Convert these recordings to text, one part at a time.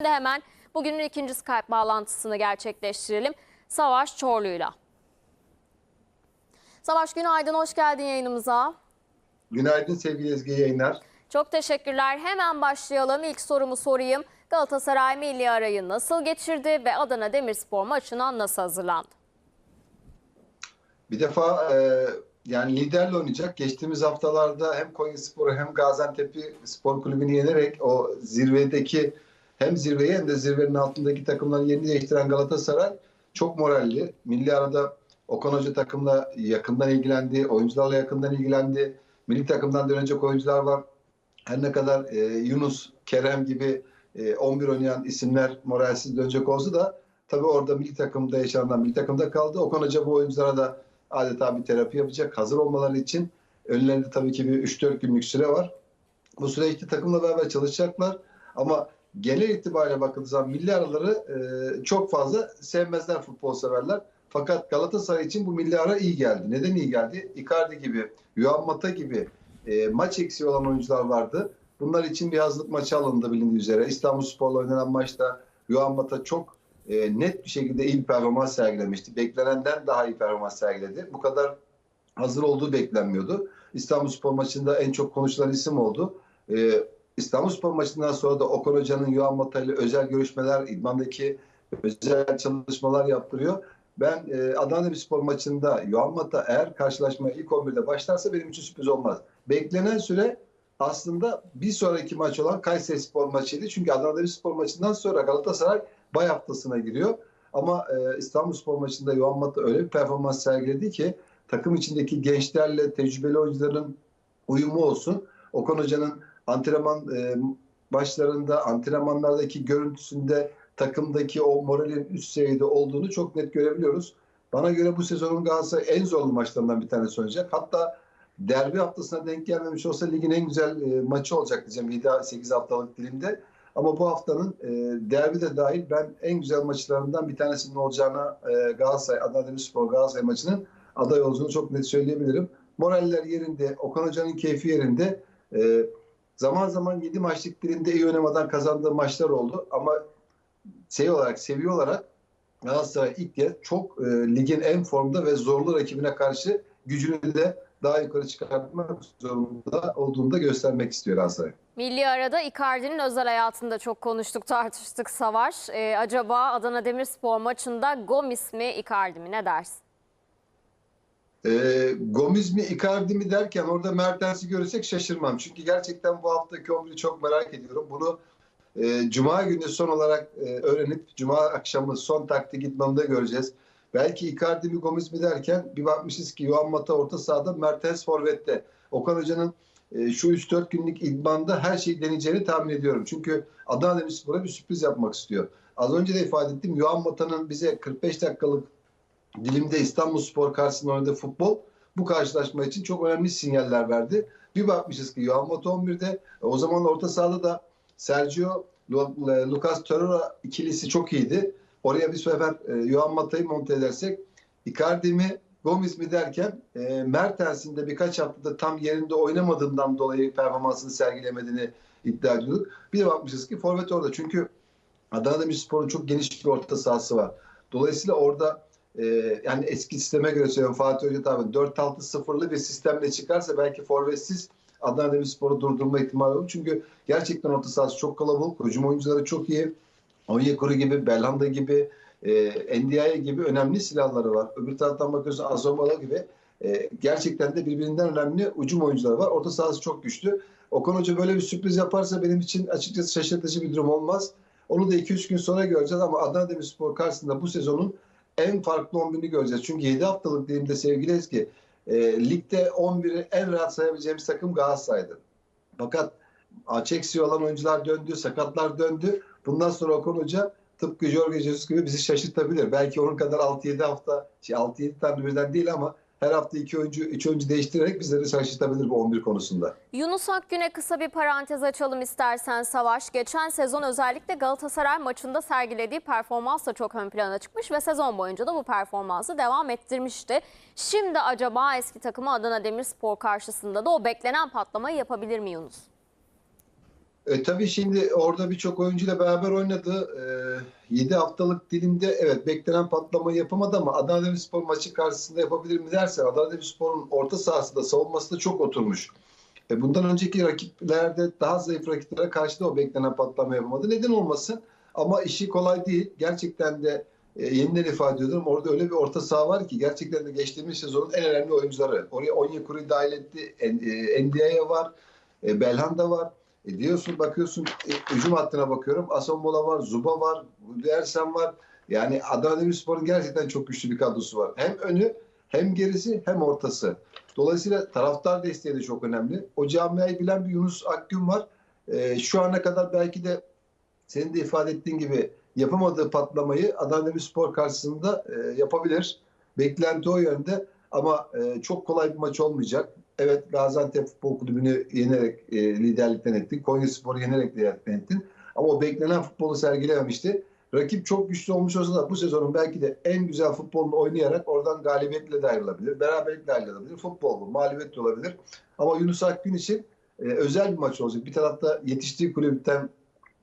Şimdi hemen bugünün ikinci Skype bağlantısını gerçekleştirelim. Savaş Çorlu'yla. Savaş günaydın, hoş geldin yayınımıza. Günaydın sevgili Ezgi yayınlar. Çok teşekkürler. Hemen başlayalım. İlk sorumu sorayım. Galatasaray milli arayı nasıl geçirdi ve Adana Demirspor maçına nasıl hazırlandı? Bir defa e, yani liderle oynayacak. Geçtiğimiz haftalarda hem Konyaspor'u hem Gaziantep'i spor kulübünü yenerek o zirvedeki hem zirveyi hem de zirvenin altındaki takımların yerini değiştiren Galatasaray çok moralli. Milli arada Okan Hoca takımla yakından ilgilendi, oyuncularla yakından ilgilendi. Milli takımdan dönecek oyuncular var. Her ne kadar e, Yunus, Kerem gibi e, 11 oynayan isimler moralsiz dönecek olsa da tabii orada milli takımda yaşananlar milli takımda kaldı. Okan Hoca bu oyunculara da adeta bir terapi yapacak. Hazır olmaları için önlerinde tabii ki bir 3-4 günlük süre var. Bu süreçte takımla beraber çalışacaklar. Ama genel itibariyle bakıldığı zaman milli araları e, çok fazla sevmezler futbol severler. Fakat Galatasaray için bu milli ara iyi geldi. Neden iyi geldi? Icardi gibi, Yuan Mata gibi e, maç eksiği olan oyuncular vardı. Bunlar için bir hazırlık maçı alındı bilindiği üzere. İstanbul Spor'la oynanan maçta Yuan Mata çok e, net bir şekilde iyi performans sergilemişti. Beklenenden daha iyi performans sergiledi. Bu kadar hazır olduğu beklenmiyordu. İstanbul Spor maçında en çok konuşulan isim oldu. E, İstanbul Spor maçından sonra da Okan Hoca'nın Yuan Mata ile özel görüşmeler, idmandaki özel çalışmalar yaptırıyor. Ben e, Adana Demirspor maçında Yuan Mata eğer karşılaşmaya ilk 11'de başlarsa benim için sürpriz olmaz. Beklenen süre aslında bir sonraki maç olan Kayseri Spor maçıydı. Çünkü Adana Demirspor maçından sonra Galatasaray bay haftasına giriyor. Ama e, İstanbul Spor maçında Yuan Mata öyle bir performans sergiledi ki takım içindeki gençlerle tecrübeli oyuncuların uyumu olsun. Okan Hoca'nın antrenman e, başlarında, antrenmanlardaki görüntüsünde takımdaki o moralin üst seviyede olduğunu çok net görebiliyoruz. Bana göre bu sezonun Galatasaray en zorlu maçlarından bir tanesi oynayacak. Hatta derbi haftasına denk gelmemiş olsa ligin en güzel e, maçı olacak diyeceğim 7-8 haftalık dilimde. Ama bu haftanın e, derbi de dahil ben en güzel maçlarından bir tanesinin olacağına e, Galatasaray, Adana Demirspor Galatasaray maçının aday olduğunu çok net söyleyebilirim. Moraller yerinde, Okan Hoca'nın keyfi yerinde. E, zaman zaman 7 maçlık dilimde iyi oynamadan kazandığı maçlar oldu. Ama şey olarak, seviye olarak Galatasaray ilk kez çok e, ligin en formda ve zorlu rakibine karşı gücünü de daha yukarı çıkartmak zorunda olduğunu da göstermek istiyor Galatasaray. Milli arada Icardi'nin özel hayatında çok konuştuk, tartıştık Savaş. Ee, acaba Adana Demirspor maçında Gomis mi, Icardi mi? Ne dersin? E, Gomis mi Icardi mi derken orada Mertens'i görürsek şaşırmam. Çünkü gerçekten bu haftaki 11'i çok merak ediyorum. Bunu e, Cuma günü son olarak e, öğrenip Cuma akşamı son taktik idmanında göreceğiz. Belki Icardi mi Gomis mi derken bir bakmışız ki Yuan Mata orta sahada Mertens forvette. Okan Hoca'nın e, şu 3-4 günlük idmanda her şeyi deneyeceğini tahmin ediyorum. Çünkü Adana Demirspor'a bir sürpriz yapmak istiyor. Az önce de ifade ettim. Yuan Mata'nın bize 45 dakikalık dilimde İstanbul Spor karşısında oynadığı futbol bu karşılaşma için çok önemli sinyaller verdi. Bir bakmışız ki Yuan Mata 11'de o zaman orta sahada da Sergio Lucas Torreira ikilisi çok iyiydi. Oraya bir sefer e, Yuan Mata'yı monte edersek Icardi mi Gomis mi derken e, Mertens'in de birkaç haftada tam yerinde oynamadığından dolayı performansını sergilemediğini iddia ediyorduk. Bir de bakmışız ki forvet orada. Çünkü Adana Demirspor'un çok geniş bir orta sahası var. Dolayısıyla orada e, yani eski sisteme göre söylüyorum Fatih Hoca tabii 4-6-0'lı bir sistemle çıkarsa belki forvetsiz Adana Demirspor'u durdurma ihtimali olur. Çünkü gerçekten orta sahası çok kalabalık. Hücum oyuncuları çok iyi. Onyekuru gibi, Belhanda gibi, e, Ndiaye gibi önemli silahları var. Öbür taraftan bakıyorsun Azomala gibi e, gerçekten de birbirinden önemli ucum oyuncuları var. Orta sahası çok güçlü. Okan Hoca böyle bir sürpriz yaparsa benim için açıkçası şaşırtıcı bir durum olmaz. Onu da 2-3 gün sonra göreceğiz ama Adana Demirspor karşısında bu sezonun en farklı 11'ini göreceğiz. Çünkü 7 haftalık dilimde sevgili Ezgi e, ligde 11'i en rahat sayabileceğimiz takım Galatasaray'dı. Fakat Açeksi olan oyuncular döndü, sakatlar döndü. Bundan sonra Okan Hoca tıpkı Jorge Jesus gibi bizi şaşırtabilir. Belki onun kadar 6-7 hafta, şey 6-7 tane birden değil ama her hafta 2 oyuncu, 3 oyuncu değiştirerek bizleri şaşırtabilir bu 11 konusunda. Yunus Akgün'e kısa bir parantez açalım istersen Savaş. Geçen sezon özellikle Galatasaray maçında sergilediği performansla çok ön plana çıkmış ve sezon boyunca da bu performansı devam ettirmişti. Şimdi acaba eski takımı Adana Demirspor karşısında da o beklenen patlamayı yapabilir mi Yunus? E, tabii şimdi orada birçok oyuncuyla beraber oynadı. E, 7 haftalık dilimde evet beklenen patlamayı yapamadı ama Adana Demirspor maçı karşısında yapabilir mi dersen Adana Demirspor'un orta sahasında savunması da çok oturmuş. E, bundan önceki rakiplerde daha zayıf rakiplere karşı da o beklenen patlama yapamadı. Neden olmasın? Ama işi kolay değil. Gerçekten de e, yeniden ifade ediyorum. Orada öyle bir orta saha var ki gerçekten de geçtiğimiz sezonun en önemli oyuncuları. Oraya Onyekuru'yu dahil etti. Ndiaye var. E, Belhanda var. E diyorsun bakıyorsun e, hücum hattına bakıyorum. Asombola var, Zuba var, Dersen var. Yani Adana Demirspor'un gerçekten çok güçlü bir kadrosu var. Hem önü hem gerisi hem ortası. Dolayısıyla taraftar desteği de çok önemli. O camiayı bilen bir Yunus Akgün var. E, şu ana kadar belki de senin de ifade ettiğin gibi yapamadığı patlamayı Adana Demirspor karşısında e, yapabilir. Beklenti o yönde ama e, çok kolay bir maç olmayacak. Evet Gaziantep Futbol Kulübü'nü yenerek e, liderlikten ettin. Konyaspor'u yenerek liderlikten ettin. Ama o beklenen futbolu sergilememişti. Rakip çok güçlü olmuş olsa da bu sezonun belki de en güzel futbolunu oynayarak oradan galibiyetle de ayrılabilir. Beraberlikle ayrılabilir. Futbol bu. Mağlubiyet de olabilir. Ama Yunus Akgün için e, özel bir maç olacak. Bir tarafta yetiştiği kulüpten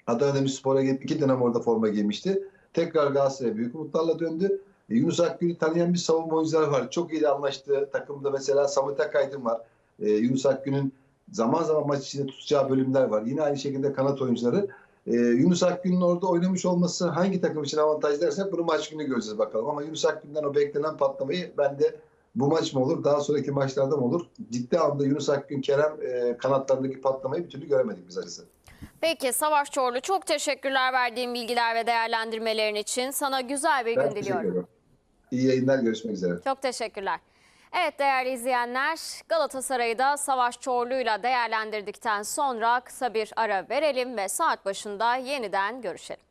Adana Demirspor'a gelip iki dönem orada forma giymişti. Tekrar Galatasaray'a büyük umutlarla döndü. E, Yunus Akgün'ü tanıyan bir savunma oyuncuları var. Çok iyi de anlaştığı takımda mesela Samet Akaydın var. E, Yunus Akgün'ün zaman zaman maç içinde tutacağı bölümler var. Yine aynı şekilde kanat oyuncuları. E, Yunus Akgün'ün orada oynamış olması hangi takım için avantaj dersek bunu maç günü göreceğiz bakalım. Ama Yunus Akgün'den o beklenen patlamayı ben de bu maç mı olur, daha sonraki maçlarda mı olur? Ciddi anlamda Yunus Akgün, Kerem e, kanatlarındaki patlamayı bir türlü göremedik biz açıkçası. Peki Savaş Çorlu çok teşekkürler verdiğin bilgiler ve değerlendirmelerin için. Sana güzel bir Ben gün diliyorum. İyi yayınlar, görüşmek üzere. Çok teşekkürler. Evet değerli izleyenler Galatasaray'ı da Savaş Çorlu'yla değerlendirdikten sonra kısa bir ara verelim ve saat başında yeniden görüşelim.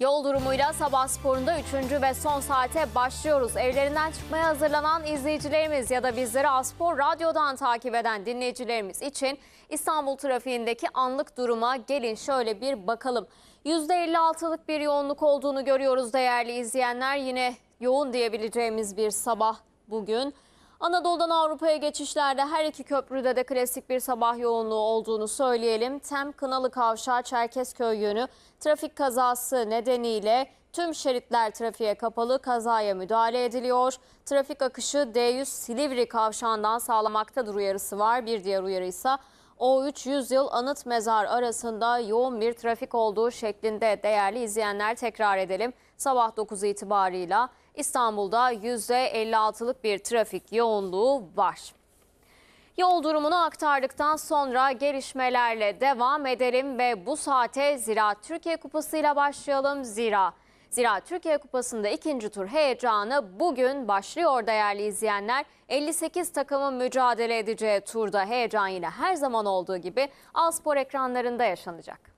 Yol durumuyla Sabah Spor'unda 3. ve son saate başlıyoruz. Evlerinden çıkmaya hazırlanan izleyicilerimiz ya da bizleri Aspor Radyo'dan takip eden dinleyicilerimiz için İstanbul trafiğindeki anlık duruma gelin şöyle bir bakalım. %56'lık bir yoğunluk olduğunu görüyoruz değerli izleyenler. Yine yoğun diyebileceğimiz bir sabah bugün. Anadolu'dan Avrupa'ya geçişlerde her iki köprüde de klasik bir sabah yoğunluğu olduğunu söyleyelim. Tem Kınalı Kavşağı Çerkezköy yönü trafik kazası nedeniyle tüm şeritler trafiğe kapalı kazaya müdahale ediliyor. Trafik akışı D100 Silivri kavşağından sağlamaktadır uyarısı var. Bir diğer uyarı ise O3 100 yıl anıt mezar arasında yoğun bir trafik olduğu şeklinde değerli izleyenler tekrar edelim. Sabah 9 itibarıyla İstanbul'da %56'lık bir trafik yoğunluğu var. Yol durumunu aktardıktan sonra gelişmelerle devam edelim ve bu saate Zira Türkiye Kupası ile başlayalım. Zira Zira Türkiye Kupası'nda ikinci tur heyecanı bugün başlıyor değerli izleyenler. 58 takımın mücadele edeceği turda heyecan yine her zaman olduğu gibi Alspor ekranlarında yaşanacak.